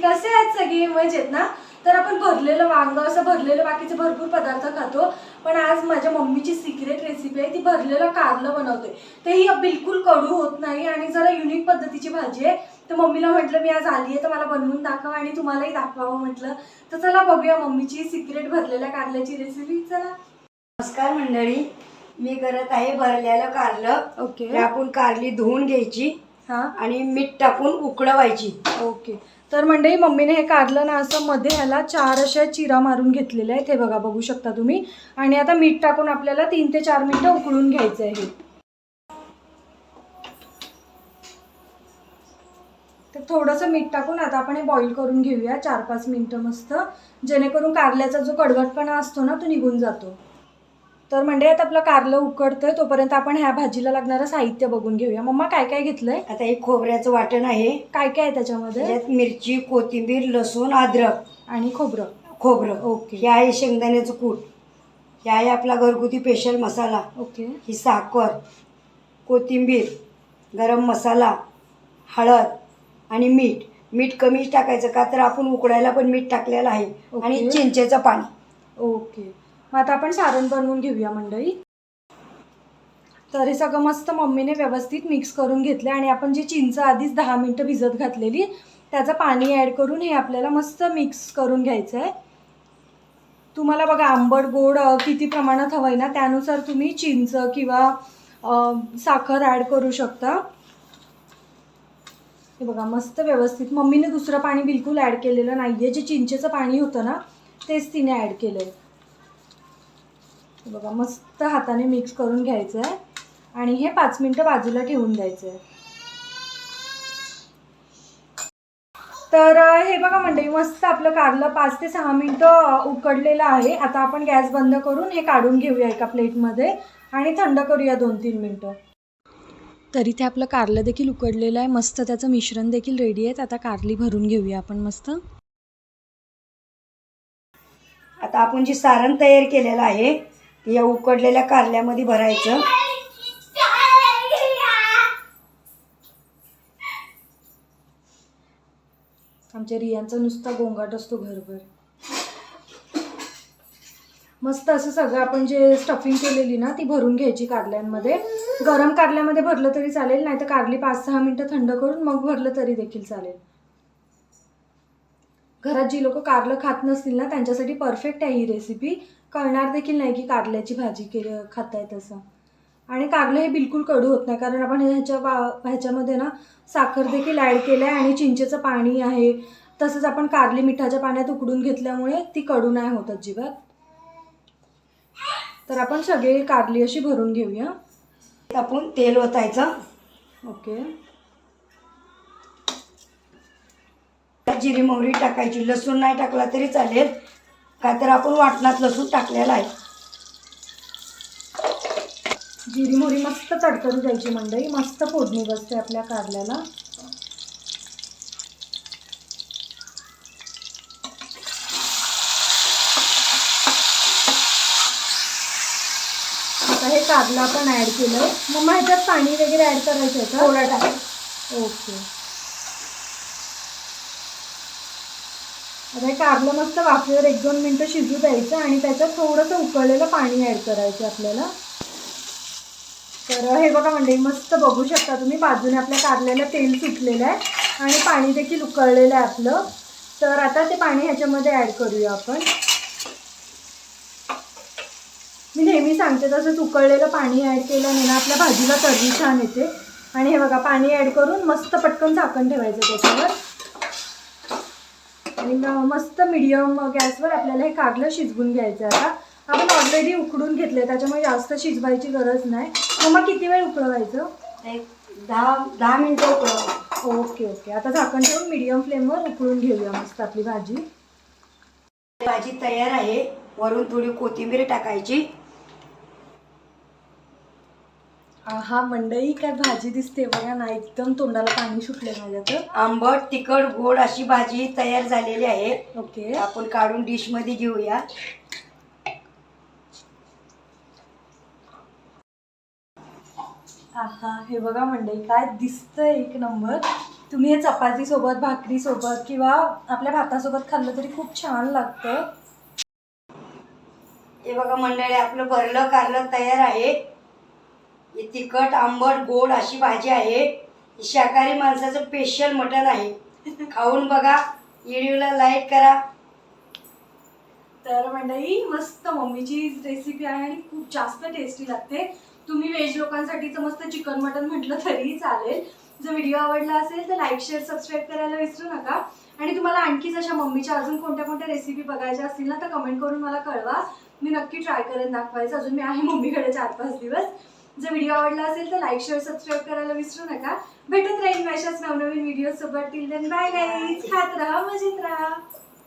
कसे आहेत सगळे मजेत ना तर आपण भरलेलं वांग असं भरलेलं बाकीचे भरपूर पदार्थ खातो. पण आज माझ्या मम्मीची सिक्रेट रेसिपी आहे ती भरलेलं कारलं बनवते. तेही बिलकुल कडू होत नाही आणि जरा युनिक पद्धतीची भाजी आहे. तर मम्मीला म्हटलं मी आज आली आहे तर मला बनवून दाखव आणि तुम्हालाही दाखवावं म्हटलं. तर चला बघूया मम्मीची सिक्रेट भरलेल्या कारल्याची रेसिपी चला. नमस्कार मंडळी. मी करत आहे भरलेलं कारलं. ओके आपण कारली धुवून घ्यायची. हां? आणि मीठ टाकून उकळवायची. ओके. तर मंडळी मम्मीने हे कारलं ना असं मध्ये ह्याला चार अशा चिरा मारून घेतलेल्या आहेत. हे बघा बघू शकता तुम्ही. आणि आता मीठ टाकून आपल्याला तीन ते चार मिनिटं उकळून घ्यायचं आहे. हे. तर थोडंसं मीठ टाकून आता आपण हे बॉईल करून घेऊया. चार पाच मिनिटं मस्त. जेणेकरून कारल्याचा जो कडवटपणा असतो ना तो निघून जातो. तर आता आपलं कारलं उकडतंय. तोपर्यंत आपण ह्या भाजीला लागणारं साहित्य बघून घेऊया. मम्मा काय काय घेतलंय? आता हे खोबऱ्याचं वाटण आहे. काय काय आहे त्याच्यामध्ये? त्याच्यात मिरची कोथिंबीर लसूण अद्रक. आणि खोबरं. खोबरं. ओके. हे आहे शेंगदाण्याचं कूट. हे आहे आपला घरगुती स्पेशल मसाला. ओके. ही साखर कोथिंबीर गरम मसाला हळद आणि मीठ. मीठ कमीच टाकायचं का? तर आपण उकडायला पण मीठ टाकलेलं आहे. ओके. आणि चिंचेचं पाणी. ओके. मग आता आपण सारण बनवून घेऊया मंडळी. तर हे सगळं मस्त मम्मीने व्यवस्थित मिक्स करून घेतलं आणि आपण जी चिंच आधीच दहा मिनटं भिजत घातलेली त्याचं पाणी ॲड करून हे आपल्याला मस्त मिक्स करून घ्यायचं आहे तुम्हाला बघा आंबट गोड किती प्रमाणात हवं आहे ना त्यानुसार तुम्ही चिंच किंवा साखर ॲड करू शकता. हे बघा मस्त व्यवस्थित. मम्मीने दुसरं पाणी बिलकुल ॲड केलेलं नाही आहे जे चिंचेचं पाणी होतं ना तेच तिने ॲड केलं आहे बघा मस्त हाताने मिक्स करून घ्यायचं आहे आणि हे पाच मिनटं बाजूला ठेवून द्यायचं आहे तर हे बघा मंडळी मस्त आपलं कारलं पाच ते सहा मिनटं उकडलेलं आहे. आता आपण गॅस बंद करून हे काढून घेऊया एका प्लेटमध्ये. आणि थंड करूया दोन तीन मिनटं. तरी ते आपलं कारलं देखील उकडलेलं आहे. मस्त त्याचं मिश्रण देखील रेडी आहे आता कारली भरून घेऊया आपण मस्त. आता आपण जे सारण तयार केलेलं आहे या उकडलेल्या कारल्यामध्ये भरायचं. आमच्या रियांचा नुसता गोंगाट असतो घरभर. मस्त असं सगळं आपण जे स्टफिंग केलेली ना ती भरून घ्यायची कारल्यांमध्ये. गरम कारल्यामध्ये भरलं तरी चालेल नाही तर कारली पाच सहा मिनटं थंड करून मग भरलं तरी देखील चालेल. घरात जी लोक कारलं खात नसतील ना त्यांच्यासाठी परफेक्ट आहे ही रेसिपी कळणार देखील नाही की कारल्याची भाजी केली खाताय तसं. आणि कारलं हे बिलकुल कडू होत नाही कारण आपण ह्याच्या वा ह्याच्यामध्ये ना साखर देखील ॲड केलं आहे आणि चिंचेचं पाणी आहे. तसंच आपण कारली मिठाच्या पाण्यात उकडून घेतल्यामुळे ती कडू नाही होत अजिबात. तर आपण सगळे कारली अशी भरून घेऊया. आपण तेल ओतायचं. ओके. जिरी मोहरी टाकायची लसूण नाही टाकला तरी चालेल. का तर आपण वाटणात लसूण टाकलेला आहे. जिरी मोहरी मस्त तडकरू द्यायची मंडई. मस्त फोडणी बसते आपल्या कारल्याला. आता हे कारला पण ॲड केलं. मग ह्याच्यात पाणी वगैरे ॲड करायचं आहे का? थोडं टाक. ओके आता हे कारलं मस्त वाफेवर एक दोन मिनटं शिजू द्यायचं आणि त्याच्यात थोडंसं उकळलेलं पाणी ॲड करायचं आपल्याला. तर हे बघा म्हणजे मस्त बघू शकता तुम्ही बाजूने आपल्या कारल्याला तेल सुटलेलं आहे आणि पाणी देखील उकळलेलं आहे आपलं. तर आता ते पाणी ह्याच्यामध्ये ॲड करूया आपण. मी नेहमी सांगते तसंच उकळलेलं पाणी ॲड केल्याने ना आपल्या भाजीला तर्री छान येते. आणि हे बघा पाणी ॲड करून मस्त पटकन झाकण ठेवायचं त्याच्यावर. आणि म- मस्त मिडियम गॅसवर आपल्याला हे कारलं शिजवून घ्यायचं आहे आता. आपण ऑलरेडी उकडून घेतले त्याच्यामुळे जास्त शिजवायची गरज नाही. मग मग किती वेळ उकळवायचं? एक दहा दहा मिनटं उकळवा ओके ओके आता झाकण ठेवून मिडियम फ्लेमवर उकळून घेऊया मस्त आपली भाजी. भाजी तयार आहे. वरून थोडी कोथिंबीर टाकायची. हा मंडई काय भाजी दिसते बघा ना एकदम तोंडाला पाणी सुटले माझ्या तर आंबट तिखट गोड अशी भाजी तयार झालेली आहे. ओके. आपण काढून डिशमध्ये घेऊया. आहा हे बघा मंडई काय दिसतंय एक नंबर. तुम्ही हे चपातीसोबत भाकरीसोबत किंवा आपल्या भातासोबत खाल्लं तरी खूप छान लागतं. हे बघा मंडळी आपलं भरलं कारलं तयार आहे. हे तिखट आंबट गोड अशी भाजी आहे. हे शाकाहारी माणसाचं स्पेशल मटण आहे. खाऊन बघा. व्हिडिओला लाईक करा. तर मंडळी मस्त मम्मीची रेसिपी आहे आणि खूप जास्त टेस्टी लागते. तुम्ही व्हेज लोकांसाठीचं मस्त चिकन मटन म्हटलं तरीही चालेल. जर व्हिडिओ आवडला असेल तर लाईक शेअर सबस्क्राईब करायला विसरू नका. आणि तुम्हाला आणखीच अशा मम्मीच्या अजून कोणत्या कोणत्या रेसिपी बघायच्या असतील ना तर कमेंट करून मला कळवा. मी नक्की ट्राय करेन दाखवायचं. अजून मी आहे मम्मीकडे चार पाच दिवस. जर व्हिडिओ आवडला असेल तर लाईक शेअर सबस्क्राईब करायला विसरू नका. भेटत राहील अशाच नवनवीन व्हिडिओ सोबत. टिल देन बाय गाईज खात राहा मजेत राहा.